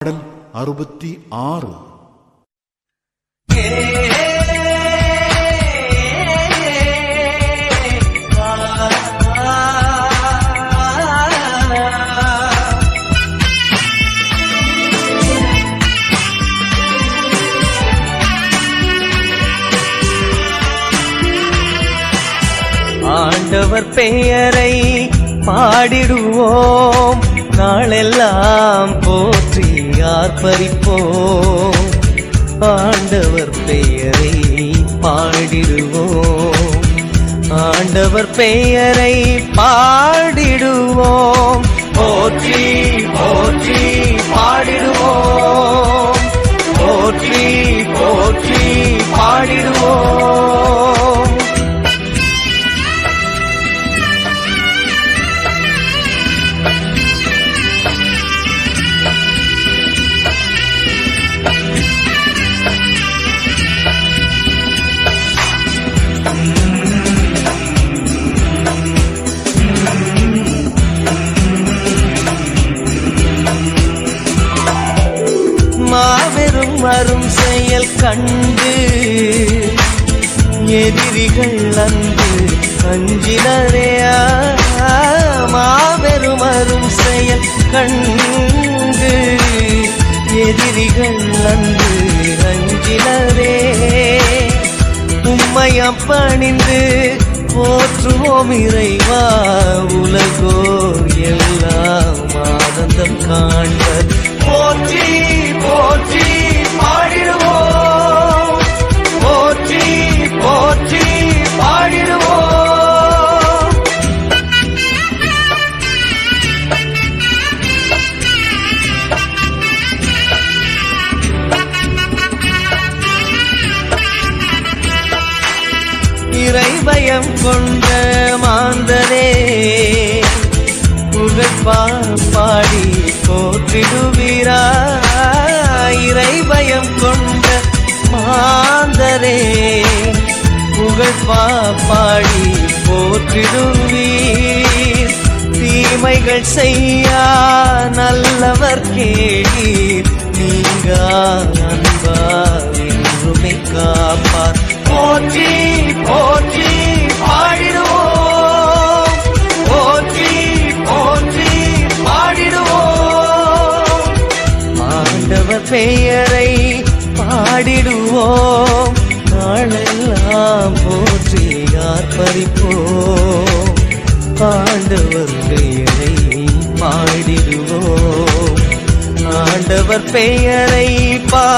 பாடல் அறுபத்தி ஆறு. ஆண்டவர் பெயரை பாடிடுவோம். நாளெல்லாம் போ ஆர்ப்பரிப்போம் ஆண்டவர் பெயரை பாடிடுவோம். ஆண்டவர் பெயரை பாடிடுவோம். மாபெரும் வரும் செயல் கண்டு எதிரிகள் அன்று அஞ்சினரையா மாபெரும் வரும் செயல் கண்டு எதிரிகள் அன்று அஞ்சினரே. உம்மையம் பணிந்து போற்றுவோம் இறைவா. இறைபயம் கொண்ட மாந்தரே புகழ்பா இறை பயம் கொண்ட மாந்தரே புகழ் பாப்பாடி போற்றிடுவீர் தீமைகள் செய்யா நல்லவர் கேளீர். நீங்க பெயரை பாடிடுவோம். நாளெல்லாம் போற்றி ஆர்ப்பரிப்போம். ஆண்டவர் பெயரை பாடிடுவோம். ஆண்டவர் பெயரை பா